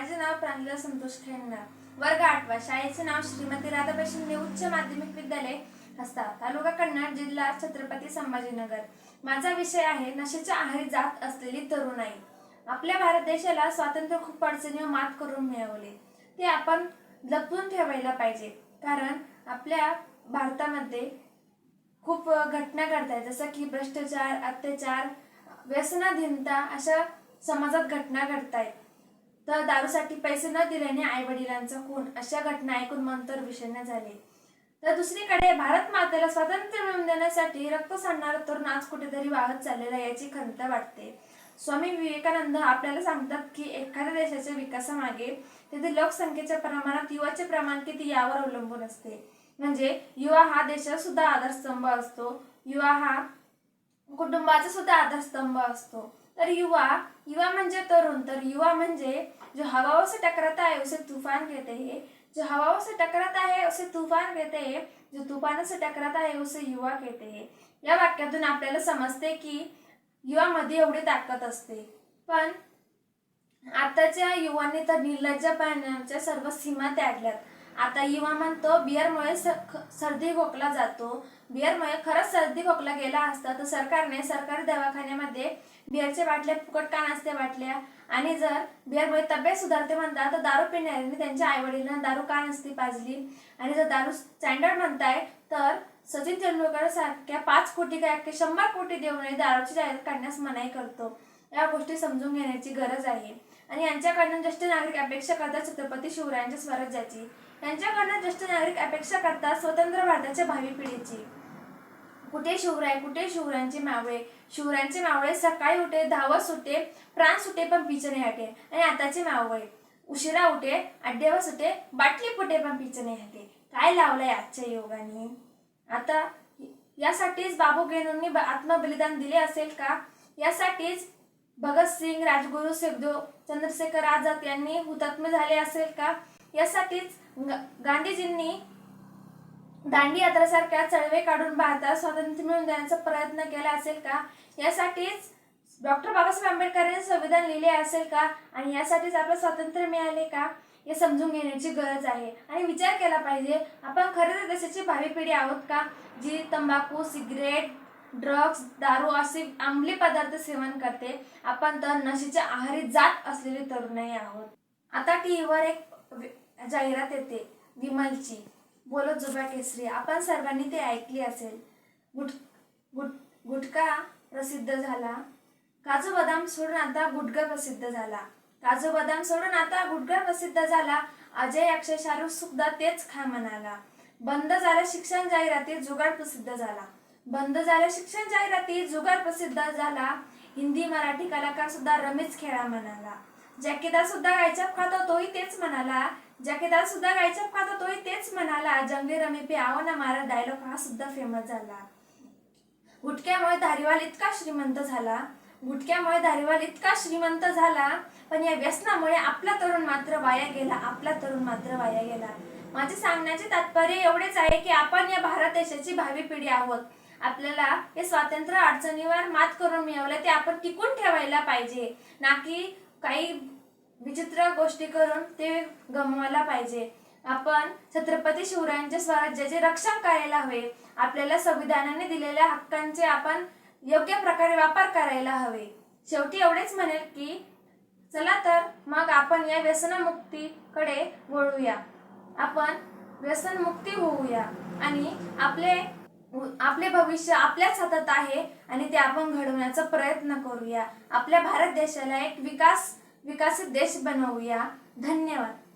माझं नाव प्रांजला संतोष ठेंना वर्ग आठवा. शाळेचे नाव श्रीमती राधाबाई उच्च माध्यमिक विद्यालय हस्ता तालुका कन्नड जिल्हा छत्रपती संभाजीनगर. माझा विषय आहे नशेच्या आहारी जात असलेली तरुणाई. आपल्या भारत देशाला स्वातंत्र्य खूप अडचणीवर मात करून मिळवले. ते आपण जपून ठेवायला पाहिजे. कारण आपल्या भारतामध्ये खूप घटना घडतात जसं की भ्रष्टाचार अत्याचार व्यसनाधीनता अशा समाजात घटना घडतायत तर दारूसाठी पैसे न दिल्याने आई वडिलांचा खून अशा घटना ऐकून मंतर विषण्ण झाले. तर दुसरीकडे भारत मातेला स्वातंत्र्य मिळवून देण्यासाठी रक्त सांडणारा तरुण आज कुठेतरी वाहत चाललेला याची खंत वाटते. स्वामी विवेकानंद आपल्याला सांगतात की एखाद्या देशाच्या विकासामागे तिथे लोकसंख्येच्या प्रमाणात युवाचे प्रमाण किती यावर अवलंबून असते. म्हणजे युवा हा देशाचा सुद्धा आधारस्तंभ असतो. युवा हा कुटुंबाचा सुद्धा आधारस्तंभ असतो. तर युवा युवा म्हणजे तरुण. तर युवा म्हणजे जो हवाओं से टकराता है उसे तूफान कहते हैं. जो हवाओं से टकराता है उसे तूफान कहते हैं. जो तूफानों से टकराता है उसे युवा कहते हैं. या वाक्यातून आपल्याला समजते की युवामध्ये एवढी ताकद असते. पण आताच्या युवांनी तर निर्लज्जपणाच्या सर्व सीमा त्यागल्यात. आता युवा म्हणतो बिअरमुळे सर्दी खोकला जातो. बिअरमुळे खरंच सर्दी खोकला गेला असता तर सरकारने सरकारी दवाखान्यामध्ये बिअरच्या बाटल्या फुकट का नसते बाटल्या? आणि जर बिअरमुळे तब्येत सुधारते म्हणतात तर दारू पिणाऱ्यांनी त्यांच्या आईवडिलांना दारू का नसती पाजली? आणि जर दारू स्टँडर्ड म्हणताय तर सचिन तेंडुलकर सारख्या पाच कोटी काय शंभर कोटी देऊनही दारूची जाहिरात काढण्यास मनाई करतो? या गोष्टी समजून घेण्याची गरज आहे. आणि यांच्याकडनं ज्येष्ठ नागरिक अपेक्षा करतात छत्रपती शिवरायांच्या स्वराज्याची. यांच्याकडनं ज्येष्ठ नागरिक अपेक्षा करतात स्वतंत्र भारताच्या भावी पिढीची. कुठे शिवराय कुठे शिवरायांचे मावळे? शिवरायांचे मावळे सकाळी उठे धावत सुटे प्राण सुटे पण पिचणे हटे. आणि आताचे मावळे? उशिरा उठे अड्डेवा सुटे बाटली फुटे पण पिचणे हटे. काय लावलंय आजच्या योगाने? आता यासाठीच बाबू गेनूंनी आत्मबलिदान दिले असेल का? यासाठीच भगतसिंग राजगुरू सिद्धो चंद्रशेखर आझाद यांनी हुतात्म झाले असेल का? यासाठीच ग- गांधीजींनी दांडी यात्रासारख्या चळवे काढून भारतात स्वातंत्र्य मिळवून देण्याचा प्रयत्न केला असेल का? यासाठीच डॉक्टर बाबासाहेब आंबेडकरांनी संविधान लिहिले असेल का? आणि यासाठीच आपलं स्वातंत्र्य मिळाले का? हे समजून घेण्याची गरज आहे. आणि विचार केला पाहिजे आपण खरेच देशाची भावी पिढी आहोत का? जी तंबाखू सिगरेट ड्रग्ज दारू असे अंमली पदार्थ सेवन करते. आपण तर नशेच्या आहारी जात असलेली तरुणाई आहोत. आता टीव्हीवर एक जाहिरात येते विमलची. बोलो जुबा केसरी आपण सर्वांनी ते ऐकली असेल. गुट गुट गुटखा प्रसिद्ध झाला. काजू बदाम सोडून आता गुटखा प्रसिद्ध झाला. काजू बदाम सोडून आता गुटखा प्रसिद्ध झाला. अजय अक्षय शाहरुख सुद्धा तेच खा म्हणाला. बंद झाल्या शिक्षण जाहिराती जुगाड प्रसिद्ध झाला. बंद झाल्या शिक्षण जाहिराती जुगाड प्रसिद्ध झाला. हिंदी मराठी कलाकार सुद्धा रमेश खेळा म्हणाला. जॅकेदार सुद्धा गायच्या खातो तोही तेच म्हणाला. जॅकेदार सुद्धा गायचप खात तोही तेच म्हणाला जंगली रमी पे आव ना मारा डायलॉग हा सुद्धा फेमस झाला. गुटक्यामुळे धारीवाल इतका श्रीमंत झाला. गुटक्यामुळे धारीवाल इतका श्रीमंत झाला पण या व्यसनामुळे आपला तरुण मात्र वाया गेला आपला तरुण मात्र वाया गेला. माझे सांगण्याचे तात्पर्य एवढेच आहे की आपण या भारत देशाची भावी पिढी आहोत. आपल्याला हे स्वातंत्र्य अडचणीवर मात करून मिळवलं ते आपण टिकून ठेवायला पाहिजे. ना की काही विचित्र गोष्टी करून ते गमवायला पाहिजे. आपण छत्रपती शिवरायांच्या स्वराज्याचे रक्षण करायला हवे. आपल्याला संविधानाने दिलेल्या हक्कांचे आपण योग्य प्रकारे वापर करायला हवे. शेवटी एवढेच म्हणेल की चला तर मग आपण या व्यसनमुक्तीकडे वळूया. आपण व्यसनमुक्ती होऊया. आणि आपले आपले भविष्य आपल्याच हातात आहे आणि ते आपण घडवण्याचा प्रयत्न करूया. आपल्या भारत देशाला एक विकास विकसित देश बनवूया. धन्यवाद.